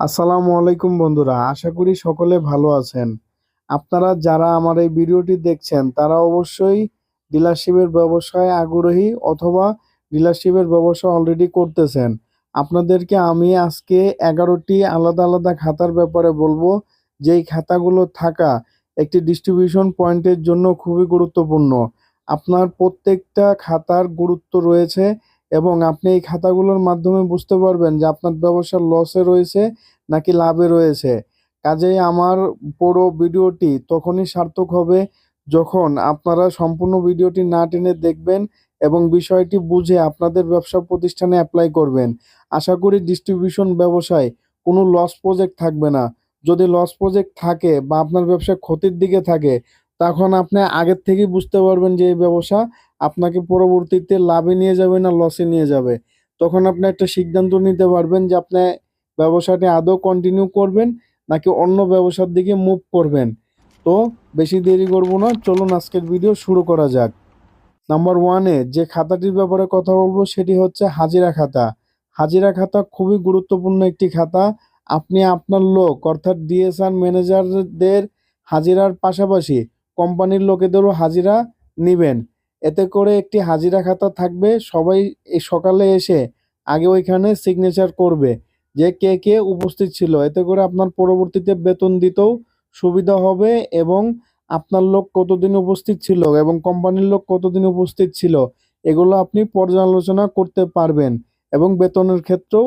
আসসালামু আলাইকুম বন্ধুরা, আশা করি সকলে ভালো আছেন। আপনারা যারা আমার এই ভিডিওটি দেখছেন, তারা অবশ্যই ডিলারশিপের ব্যবসায় আগ্রহী অথবা ডিলারশিপের ব্যবসা অলরেডি করতেছেন। আপনাদেরকে আমি আজকে এগারোটি আলাদা আলাদা খাতার ব্যাপারে বলব। যেই খাতাগুলো থাকা একটি ডিস্ট্রিবিউশন পয়েন্টের জন্য খুবই গুরুত্বপূর্ণ। আপনার প্রত্যেকটা খাতার গুরুত্ব রয়েছে। এবং আপনি এই খাতাগুলোর মাধ্যমে বুঝতে পারবেন যে আপনার ব্যবসা লসে রয়েছে নাকি লাভে রয়েছে। কাজেই আমার পুরো ভিডিওটি তখনই সার্থক হবে যখন আপনারা সম্পূর্ণ ভিডিওটি না টেনে দেখবেন এবং বিষয়টি বুঝে আপনাদের ব্যবসা প্রতিষ্ঠানে অ্যাপ্লাই করবেন। আশা করি ডিস্ট্রিবিউশন ব্যবসায় কোনো লস প্রজেক্ট থাকবে না। যদি লস প্রজেক্ট থাকে বা আপনার ব্যবসা ক্ষতির দিকে থাকে, তখন আপনি আগের থেকেই বুঝতে পারবেন যে এই ব্যবসা আপনাকে পরবর্তীতে লাভে নিয়ে যাবে না লসে নিয়ে যাবে। তখন আপনি একটা সিদ্ধান্ত নিতে পারবেন যে আপনি ব্যবসাটি আদৌ কন্টিনিউ করবেন নাকি অন্য ব্যবসার দিকে মুভ করবেন। তো বেশি দেরি করব না, চলুন আজকের ভিডিও শুরু করা যাক। নাম্বার ওয়ানে যে খাতাটির ব্যাপারে কথা বলব সেটি হচ্ছে হাজিরা খাতা। হাজিরা খাতা খুবই গুরুত্বপূর্ণ একটি খাতা। আপনি আপনার লোক, অর্থাৎ ডিএসআর ম্যানেজারদের হাজিরার পাশাপাশি কোম্পানির লোকেদেরও হাজিরা নিবেন। এতে করে একটি হাজিরা খাতা থাকবে। সবাই এই সকালে এসে আগে ওইখানে সিগনেচার করবে যে কে কে উপস্থিত ছিল। এতে করে আপনার পরবর্তীতে বেতন দিতেও সুবিধা হবে এবং আপনার লোক কতদিন উপস্থিত ছিল এবং কোম্পানির লোক কতদিন উপস্থিত ছিল, এগুলো আপনি পর্যালোচনা করতে পারবেন এবং বেতনের ক্ষেত্রেও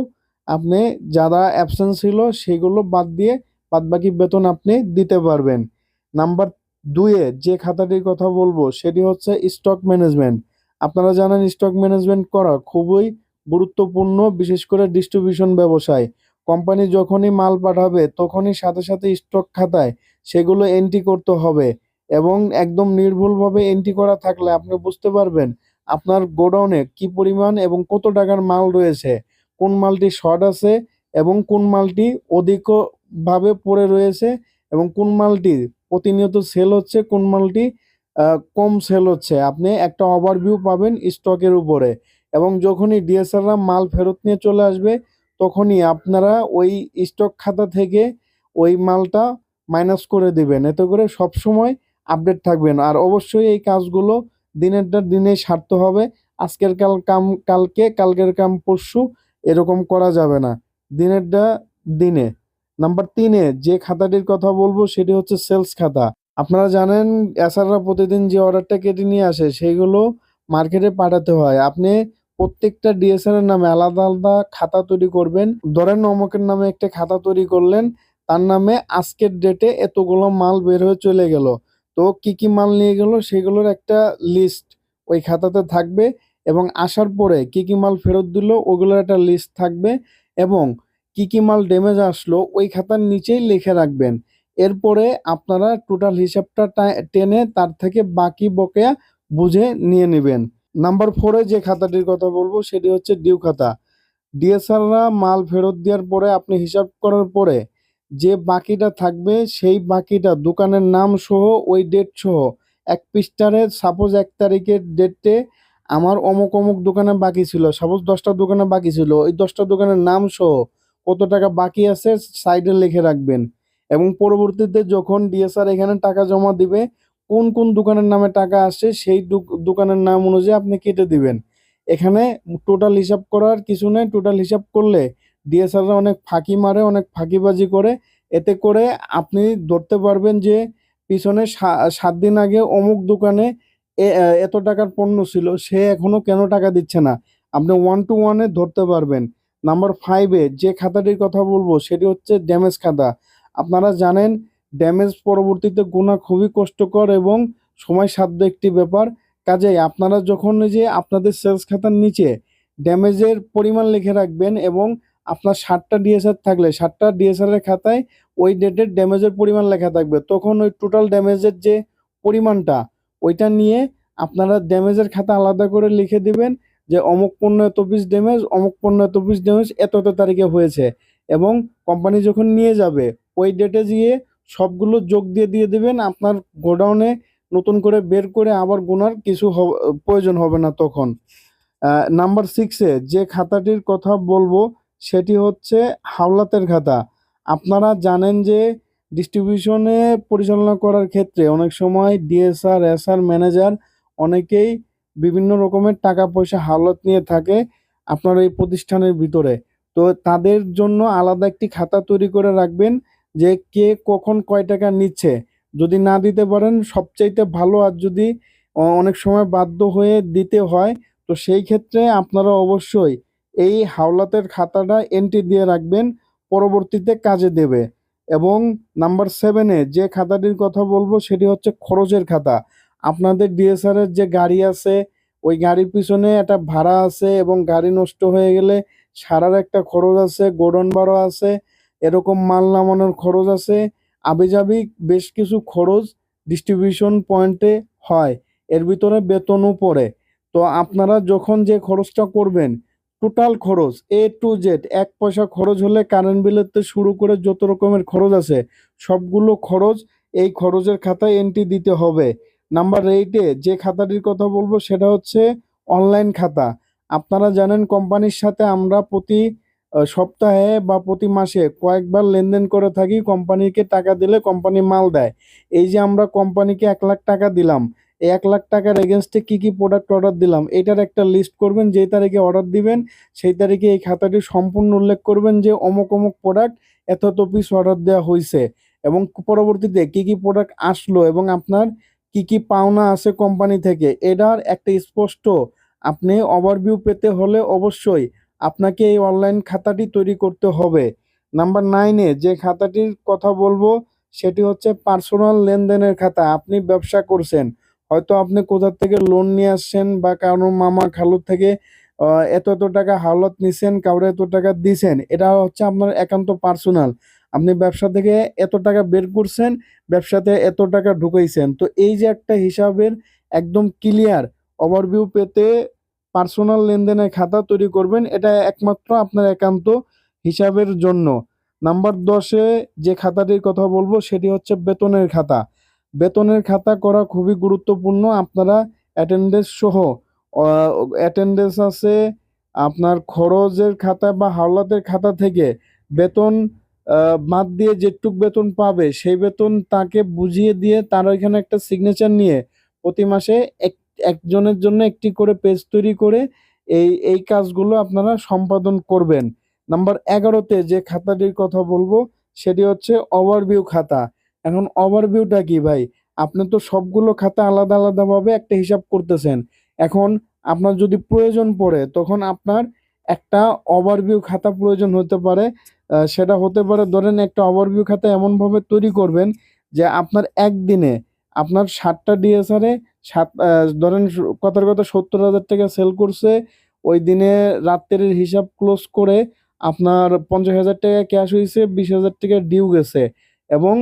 আপনি যারা অ্যাবসেন্ট ছিল সেগুলো বাদ দিয়ে বাদবাকি বেতন আপনি দিতে পারবেন। নাম্বার দুয়ে যে খাতাটির কথা বলব, সেটি হচ্ছে স্টক ম্যানেজমেন্ট আপনারা জানেন স্টক ম্যানেজমেন্ট করা খুবই গুরুত্বপূর্ণ, বিশেষ করে ডিস্ট্রিবিউশন ব্যবসায়। কোম্পানি যখনই মাল পাঠাবে, তখনই সাথে সাথে স্টক খাতায় সেগুলো এন্ট্রি করতে হবে এবং একদম নির্ভুলভাবে এন্ট্রি করা থাকলে আপনি বুঝতে পারবেন আপনার গোডাউনে কি পরিমাণ এবং কত টাকার মাল রয়েছে, কোন মালটি শর্ট আছে এবং কোন মালটি অধিক ভাবে পড়ে রয়েছে এবং কোন মালটি প্রতিনিয়ত সেল হচ্ছে, কোন মালটি কম সেল হচ্ছে। আপনি একটা ওভারভিউ পাবেন স্টকের উপরে এবং যখনই ডিএসআররা মাল ফেরত নিয়ে চলে আসবে, তখনই আপনারা ওই স্টক খাতা থেকে ওই মালটা মাইনাস করে দিবেন। এতে করে সব সময় আপডেট থাকবেন। আর অবশ্যই এই কাজগুলো দিনেরটা দিনে সারতে হবে। আজকের কাল কাম, কালকে, কালকের কাম পরশু এরকম করা যাবে না। দিনেরটা দিনে। নাম্বার তিনে যে খাতাটির কথা বলব সেটি হচ্ছে সেলস খাতা। আপনারা জানেন এসাররা প্রতিদিন যে অর্ডারটা কেটে নিয়ে আসে সেইগুলো মার্কেটে পাঠাতে হয়। আপনি প্রত্যেকটা ডিএসআর এর নামে আলাদা আলাদা খাতা তৈরি করবেন। ধরেন অমকের নামে একটা খাতা তৈরি করলেন, তার নামে আজকের ডেটে এতগুলো মাল বের হয়ে চলে গেল। তো কি কি মাল নিয়ে গেল সেগুলোর একটা লিস্ট ওই খাতাতে থাকবে এবং আসার পরে কি কি মাল ফেরত দিল, ওগুলোর একটা লিস্ট থাকবে এবং কি কি মাল ড্যামেজ আসলো, ওই খাতার নিচেই লিখে রাখবেন। এরপরে আপনারা টোটাল হিসাবটা টেনে তার থেকে বাকি বকেয়া বুঝে নিয়ে নেবেন। নাম্বার ফোরে যে খাতাটির কথা বলব, সেটি হচ্ছে ডিউ খাতা। ডিএসআররা মাল ফেরত দেওয়ার পরে আপনি হিসাব করার পরে যে বাকিটা থাকবে, সেই বাকিটা, দোকানের নাম সহ, ওই ডেট সহ, এক পৃষ্ঠারে সাপোজ এক তারিখের ডেটে আমার অমুক অমুক দোকানে বাকি ছিল সাপোজ দশটা দোকানে বাকি ছিল, ওই দশটা দোকানের নাম সহ কত টাকা বাকি আছে সাইডে লিখে রাখবেন। এবং পরবর্তীতে যখন ডিএসআর এখানে টাকা জমা দিবে, কোন কোন দোকানের নামে টাকা আসে সেই দোক- দোকানের নাম অনুযায়ী আপনি কেটে দিবেন। এখানে টোটাল হিসাব করার কিছু নেই। টোটাল হিসাব করলে ডিএসআররা অনেক ফাঁকি মারে, অনেক ফাঁকিবাজি করে। এতে করে আপনি ধরতে পারবেন যে পিছনে সাত দিন আগে অমুক দোকানে এত টাকার পণ্য ছিল, সে এখনও কেন টাকা দিচ্ছে না? আপনি ওয়ান টু ওয়ানে ধরতে পারবেন। নাম্বার ফাইভে যে খাতাটির কথা বলব, সেটি হচ্ছে ড্যামেজ খাতা। আপনারা জানেন ড্যামেজ পরবর্তীতে গোনা খুবই কষ্টকর এবং সময়সাধ্য একটি ব্যাপার। কাজেই আপনারা যখন যে আপনাদের সেলস খাতার নিচে ড্যামেজের পরিমাণ লিখে রাখবেন এবং আপনার ষাটটা ডিএসআর থাকলে ষাটটা ডিএসআর এর খাতায় ওই ডেটের ড্যামেজের পরিমাণ লেখা থাকবে। তখন ওই টোটাল ড্যামেজের যে পরিমাণটা, ওইটা নিয়ে আপনারা ড্যামেজের খাতা আলাদা করে লিখে দিবেন যে অমুক পণ্য এত পিস ড্যামেজ অমুক পণ্য এত পিস ড্যামেজ এত এত তারিখে হয়েছে। এবং কোম্পানি যখন নিয়ে যাবে, ওই ডেটে গিয়ে সবগুলো যোগ দিয়ে দিয়ে দেবেন, আপনার গোডাউনে নতুন করে বের করে আবার গোনার কিছু প্রয়োজন হবে না তখন। নাম্বার সিক্সে যে খাতাটির কথা বলব, সেটি হচ্ছে হাওলাতের খাতা। আপনারা জানেন যে ডিস্ট্রিবিউশনে পরিচালনা করার ক্ষেত্রে অনেক সময় ডিএসআর এসআর ম্যানেজার অনেকেই বিভিন্ন রকমের টাকা পয়সা হাওলাত নিয়ে থাকে আপনার এই প্রতিষ্ঠানের ভিতরে। তো তাদের জন্য আলাদা একটি খাতা তৈরি করে রাখবেন যে কে কখন কয় টাকা নিচ্ছে। যদি না দিতে পারেন, সবচাইতে ভালো আর যদি অনেক সময় বাধ্য হয়ে দিতে হয়, তো সেই ক্ষেত্রে আপনারা অবশ্যই এই হাওলাতের খাতাটা এন্ট্রি দিয়ে রাখবেন, পরবর্তীতে কাজে দেবে। এবং নাম্বার সেভেনে যে খাতাটির কথা বলব, সেটি হচ্ছে খরচের খাতা। আপনাদের ডিএসআর এর যে গাড়ি আছে, ওই গাড়ির পিছনে একটা ভাড়া আছে এবং গাড়ি নষ্ট হয়ে গেলে সারার একটা খরচ আছে গোডন ভাড়া আছে, এরকম মাল নামানোর খরচ আছে। আবিজাবি বেশ কিছু খরচ ডিস্ট্রিবিউশন পয়েন্টে হয়, এর ভিতরে বেতনও পড়ে। তো আপনারা যখন যে খরচটা করবেন টোটাল খরচ এ টু জেড এক পয়সা খরচ হলে কারেন্ট বিলের থেকে শুরু করে যত রকমের খরচ আছে, সবগুলো খরচ এই খরচের খাতায় এন্ট্রি দিতে হবে। নাম্বার এইটে যে খাতাটির কথা বলব সেটা হচ্ছে অনলাইন খাতা। আপনারা জানেন কোম্পানির সাথে আমরা প্রতি সপ্তাহে বা প্রতি মাসে কয়েকবার লেনদেন করে থাকি, কোম্পানিকে টাকা দিলে কোম্পানি মাল দেয়। এই যে আমরা কোম্পানিকে এক লাখ টাকা দিলাম, এই এক লাখ টাকার এগেনস্টে কি কি প্রোডাক্ট অর্ডার দিলাম, এটার একটা লিস্ট করবেন, যেই তারিখে অর্ডার দিবেন, সেই তারিখে এই খাতাটি সম্পূর্ণ উল্লেখ করবেন যে অমুক অমুক প্রোডাক্ট এত এত পিস অর্ডার দেওয়া হয়েছে এবং পরবর্তীতে কি কি প্রোডাক্ট আসলো এবং আপনার কি কি পাওনা আছে কোম্পানি থেকে, এটার একটা স্পষ্ট, আপনি ওভারভিউ পেতে হলে অবশ্যই আপনাকে এই অনলাইন খাতাটি তৈরি করতে হবে। নাম্বার নাইনে যে খাতাটির কথা বলব, সেটি হচ্ছে পার্সোনাল লেনদেনের খাতা, আপনি ব্যবসা করছেন, হয়তো আপনি কোথা থেকে লোন নিয়ে আসছেন বা কারও মামা খালুর থেকে এত এত টাকা হাওলাত নিছেন, কাউরে এত টাকা দিছেন, এটা হচ্ছে আপনার একান্ত পার্সোনাল আপনি ব্যবসা থেকে এত টাকা বের করছেন, ব্যবসাতে এত টাকা ঢুকাইছেন। তো এই যে একটা হিসাবের একদম ক্লিয়ার ওভারভিউ পেতে পার্সোনাল লেনদেনের খাতা তৈরি করবেন, এটা একমাত্র আপনার একান্ত হিসাবের জন্য। নাম্বার দশে যে খাতাটির কথা বলব, সেটি হচ্ছে বেতনের খাতা। বেতনের খাতা করা খুবই গুরুত্বপূর্ণ, আপনারা অ্যাটেন্ডেন্স সহ। অ্যাটেন্ডেন্স আছে আপনার খরচের খাতা বা হাওলাতের খাতা থেকে বেতন বাদ দিয়ে যেটুক বেতন পাবে, সেই বেতন তাকে বুঝিয়ে দিয়ে তার ওইখানে একটা সিগনেচার নিয়ে প্রতি মাসে এক, একজনের জন্য একটি করে পেজ তৈরি করে এই এই কাজগুলো আপনারা সম্পাদন করবেন। নাম্বার এগারোতে যে খাতাটির কথা বলব, সেটি হচ্ছে ওভারভিউ খাতা। এখন ওভারভিউটা কি ভাই? আপনি তো সবগুলো খাতা আলাদা আলাদাভাবে একটা হিসাব করতেছেন। এখন আপনার যদি প্রয়োজন পড়ে, তখন আপনার একটা ওভারভিউ খাতা প্রয়োজন হতে পারে। সেটা হতে পারে ধরেন একটা ওভারভিউ খাতা এমনভাবে তৈরি করবেন যে আপনার একদিনে আপনার ষাটটা ডিএসআরে সাত ধরেন কথার কথা সত্তর হাজার টাকা সেল করছে, ওই দিনে রাত্রের হিসাব ক্লোজ করে আপনার পঞ্চাশ হাজার টাকা ক্যাশ হয়েছে বিশ হাজার টাকা ডিউ গেছে এবং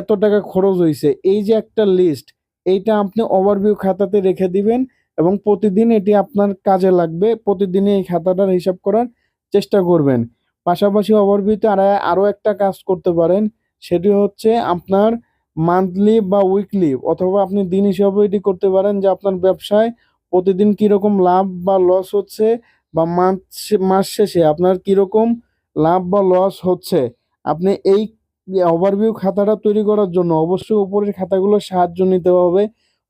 এত টাকা খরচ হয়েছে এই যে একটা লিস্ট এইটা আপনি ওভারভিউ খাতাতে রেখে দিবেন এবং প্রতিদিন এটি আপনার কাজে লাগবে, প্রতিদিনই এই খাতাটার হিসাব করার চেষ্টা করবেন। পাশাপাশি ওভারভিউতে আর আরও একটা কাজ করতে পারেন। সেটি হচ্ছে আপনার মান্থলি বা উইকলি অথবা আপনি দিন হিসাবে এটি করতে পারেন যে আপনার ব্যবসায় প্রতিদিন কীরকম লাভ বা লস হচ্ছে বা মাস মাস শেষে আপনার কীরকম লাভ বা লস হচ্ছে। আপনি এই ওভারভিউ খাতাটা তৈরি করার জন্য অবশ্যই উপরের খাতাগুলোর সাহায্য নিতে হবে।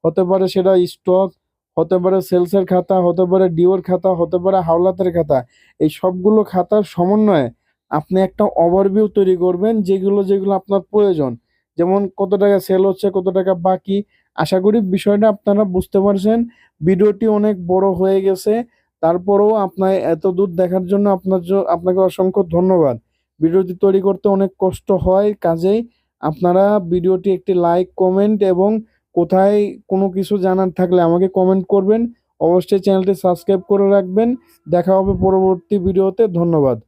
হতে পারে সেটা স্টক হতে পারে সেলসের খাতা, হতে পারে ডিওর খাতা, হতে পারে হাওলাতের খাতা, এই সবগুলো খাতার সমন্বয়ে আপনি একটা ওভারভিউ তৈরি করবেন যেগুলো যেগুলো আপনার প্রয়োজন। যেমন কত টাকা সেল হচ্ছে, কত টাকা বাকি, আশা করি বিষয়টা আপনারা বুঝতে পারছেন। ভিডিওটি অনেক বড় হয়ে গেছে, তারপরেও আপনার এত দূর দেখার জন্য আপনার আপনাকে অসংখ্য ধন্যবাদ। ভিডিওটি তৈরি করতে অনেক কষ্ট হয়, কাজেই আপনারা ভিডিওটি একটি লাইক কমেন্ট এবং কোথায় কোনো কিছু জানার থাকলে আমাকে কমেন্ট করবেন। অবশ্যই চ্যানেলটি সাবস্ক্রাইব করে রাখবেন। দেখা হবে পরবর্তী ভিডিওতে ধন্যবাদ।